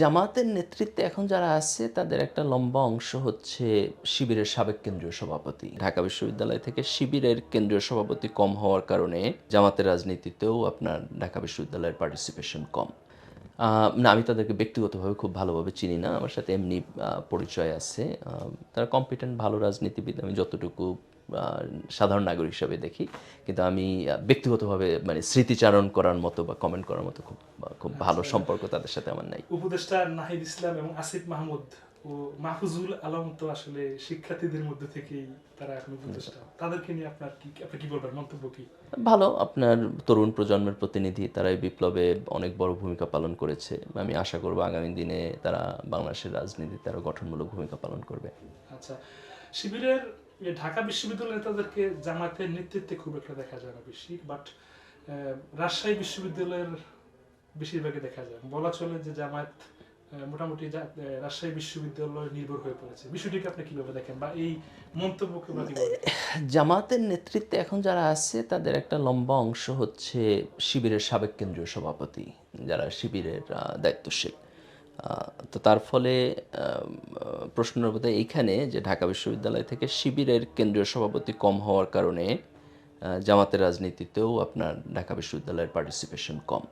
জামাতের নেতৃত্বে এখন যারা আছে, তাদের একটা লম্বা অংশ হচ্ছে শিবিরের সাবেক কেন্দ্রীয় সভাপতি। ঢাকা বিশ্ববিদ্যালয় থেকে শিবিরের কেন্দ্রীয় সভাপতি কম হওয়ার কারণে জামাতের রাজনীতিতেও আপনার ঢাকা বিশ্ববিদ্যালয়ের পার্টিসিপেশন কম। না, আমি তাদেরকে ব্যক্তিগতভাবে খুব ভালোভাবে চিনি না। আমার সাথে এমনি পরিচয় আছে। তারা কম্পিটেন্ট ভালো রাজনীতিবিদ। আমি যতটুকু সাধারণ নাগরিক হিসাবে দেখি। কিন্তু আমি ব্যক্তিগতভাবে মানে স্মৃতিচারণ করার মতো বা কমেন্ট করার মতো খুব খুব ভালো সম্পর্ক তাদের সাথে আমার নাই। উপদেষ্টা নাহিদ ইসলাম এবং আসিফ মাহমুদ ও মাহফুজুল আলম তো আসলে শিক্ষার্থীদের মধ্যে থেকেই তারা এখন উপদেষ্টা। তাদেরকে নিয়ে আপনার কি আপনি কি বলবেন? মন্তব্য কি? ভালো আপনার তরুণ প্রজন্মের প্রতিনিধি তারা এই বিপ্লবে অনেক বড় ভূমিকা পালন করেছে। আমি আশা করব আগামী দিনে তারা বাংলাদেশের রাজনীতিতে আরও গঠনমূলক ভূমিকা পালন করবে। আচ্ছা শিবিরের ঢাকা বিশ্ববিদ্যালয় নেতাদেরকে জামাতের নেতৃত্বে খুব একটা দেখা যায় না বেশি বাট রাজশাহী বিশ্ববিদ্যালয়ের বেশিরভাগই দেখা যায়। বলা চলে যে জামায়াত মোটামুটি রাজশাহী বিশ্ববিদ্যালয় নির্ভর হয়ে পড়েছে। বিষয়টিকে আপনি কীভাবে দেখেন বা এই মন্তব্যকে জামাতের নেতৃত্বে এখন যারা আছে, তাদের একটা লম্বা অংশ হচ্ছে শিবিরের সাবেক কেন্দ্রীয় সভাপতি, যারা শিবিরের দায়িত্বশীল। তো তার ফলে প্রশ্নের বোধ এইখানে যে ঢাকা বিশ্ববিদ্যালয় থেকে শিবিরের কেন্দ্রীয় সভাপতি কম হওয়ার কারণে জামাতের রাজনীতিতেও আপনার ঢাকা বিশ্ববিদ্যালয়ের পার্টিসিপেশন কম।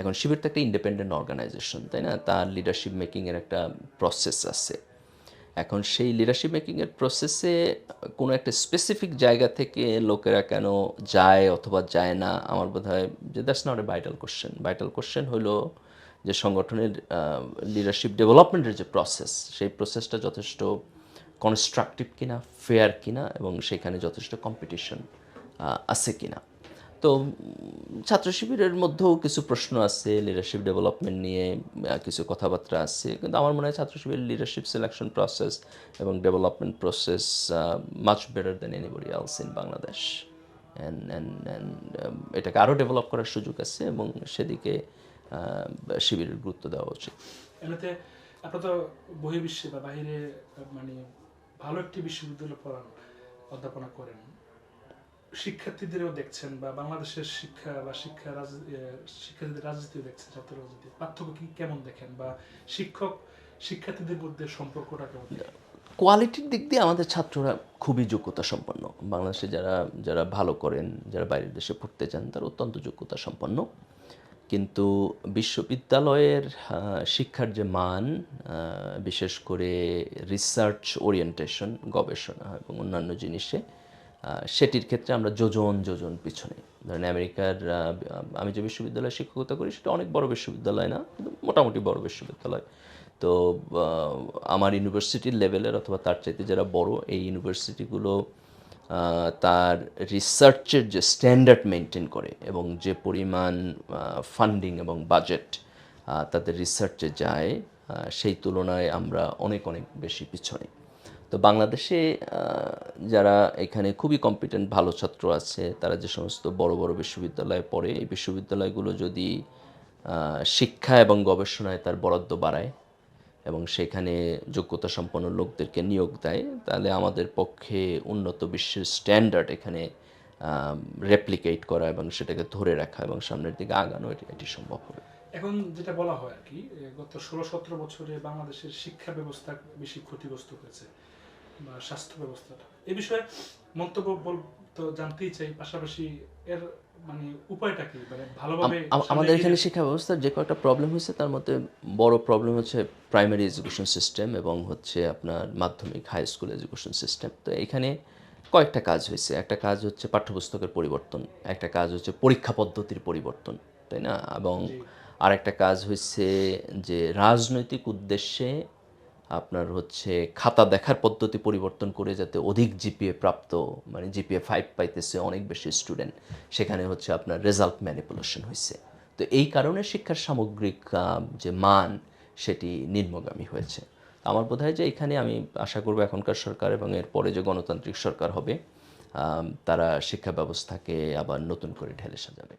এখন শিবির তো একটা ইন্ডিপেন্ডেন্ট অর্গানাইজেশন তাই না? তার লিডারশিপ মেকিংয়ের একটা প্রসেস আছে। এখন সেই লিডারশিপ মেকিংয়ের প্রসেসে কোনো একটা স্পেসিফিক জায়গা থেকে লোকেরা কেন যায় অথবা যায় না, আমার বোধ হয় যে that's not a vital question vital question হলো যে সংগঠনের লিডারশিপ ডেভেলপমেন্টের যে প্রসেস সেই প্রসেসটা যথেষ্ট কনস্ট্রাকটিভ কিনা ফেয়ার কিনা এবং সেখানে যথেষ্ট কম্পিটিশন আছে কিনা। তো ছাত্র শিবিরের মধ্যেও কিছু প্রশ্ন আছে লিডারশিপ ডেভেলপমেন্ট নিয়ে কিছু কথাবার্তা আছে, কিন্তু আমার মনে হয় ছাত্র শিবিরের লিডারশিপ সিলেকশন প্রসেস এবং development process much better than anybody else in Bangladesh and and and এটাকে আরও ডেভেলপ করার সুযোগ আছে এবং সেদিকে শিবিরের গুরুত্ব দেওয়া উচিত। এমনিতে আপনার তো বহির্বিশ্বে বা বাইরে মানে ভালো একটি বিশ্ববিদ্যালয়ে পড়ান অধ্যাপনা করেন। শিক্ষার্থীদেরও দেখছেন বা বাংলাদেশের শিক্ষা বা শিক্ষা শিক্ষার্থীদের রাজনীতিও দেখছেন ছাত্র রাজনীতি। পার্থক্য কি কেমন দেখেন বা শিক্ষক শিক্ষার্থীদের মধ্যে সম্পর্কটা কেমন কোয়ালিটির দিক দিয়ে আমাদের ছাত্ররা খুবই যোগ্যতা সম্পন্ন বাংলাদেশে যারা যারা ভালো করেন যারা বাইরের দেশে পড়তে চান তারা অত্যন্ত যোগ্যতা সম্পন্ন কিন্তু বিশ্ববিদ্যালয়ের শিক্ষার যে মান বিশেষ করে রিসার্চ ওরিয়েন্টেশন গবেষণা এবং অন্যান্য জিনিসে সেটির ক্ষেত্রে আমরা যোজন যোজন পিছনে। ধরেন আমেরিকার আমি যে বিশ্ববিদ্যালয়ে শিক্ষকতা করি, সেটা অনেক বড় বিশ্ববিদ্যালয় না, কিন্তু মোটামুটি বড় বিশ্ববিদ্যালয়। তো আমার ইউনিভার্সিটির লেভেলের অথবা তার চাইতে যারা বড়, এই ইউনিভার্সিটিগুলো তার রিসার্চের যে স্ট্যান্ডার্ড মেনটেন করে এবং যে পরিমাণ ফান্ডিং এবং বাজেট তাদের রিসার্চে যায় সেই তুলনায় আমরা অনেক অনেক বেশি পিছনে। তো বাংলাদেশে যারা এখানে খুবই কম্পিটেন্ট ভালো ছাত্র আছে, তারা যে সমস্ত বড় বড় বিশ্ববিদ্যালয়ে পড়ে, এই বিশ্ববিদ্যালয়গুলো যদি শিক্ষা এবং গবেষণায় তার বরাদ্দ বাড়ায় এবং সেখানে যোগ্যতা সম্পন্ন লোকদেরকে নিয়োগ দেয়, তাহলে আমাদের পক্ষে উন্নত বিশ্বের স্ট্যান্ডার্ড এখানে রেপ্লিকেট করা এবং সেটাকে ধরে রাখা এবং সামনের দিকে আগানো, এটি সম্ভব হবে। এখন যেটা বলা হয় আর কি গত ষোলো সতেরো বছরে বাংলাদেশের শিক্ষা ব্যবস্থা বেশি ক্ষতিগ্রস্ত হয়েছে বা স্বাস্থ্য ব্যবস্থাটা। এ বিষয়ে মন্তব্য বল তো জানতেই চাই, পাশাপাশি এর মানে উপায়টা কি? মানে ভালোভাবে আমাদের এখানে শিক্ষা ব্যবস্থার যে কয়েকটা প্রবলেম হয়েছে তার মধ্যে বড় প্রবলেম হচ্ছে প্রাইমারি এডুকেশন সিস্টেম এবং হচ্ছে আপনার মাধ্যমিক হাই স্কুল এডুকেশন সিস্টেম তো এখানে কয়েকটা কাজ হয়েছে। একটা কাজ হচ্ছে পাঠ্যপুস্তকের পরিবর্তন একটা কাজ হচ্ছে পরীক্ষা পদ্ধতির পরিবর্তন তাই না? এবং আরেকটা কাজ হচ্ছে যে রাজনৈতিক উদ্দেশ্যে আপনার হচ্ছে খাতা দেখার পদ্ধতি পরিবর্তন করে যাতে অধিক জিপিএ প্রাপ্ত মানে জিপিএ ফাইভ পাইতেছে অনেক বেশি স্টুডেন্ট সেখানে হচ্ছে আপনার রেজাল্ট ম্যানিপুলেশন হয়েছে তো এই কারণে শিক্ষার সামগ্রিক যে মান, সেটি নিম্নগামী হয়েছে। আমার বোধ হয় যে এখানে আমি আশা করব এখনকার সরকার এবং এর পরে যে গণতান্ত্রিক সরকার হবে তারা শিক্ষা ব্যবস্থাকে আবার নতুন করে ঢেলে সাজাবে।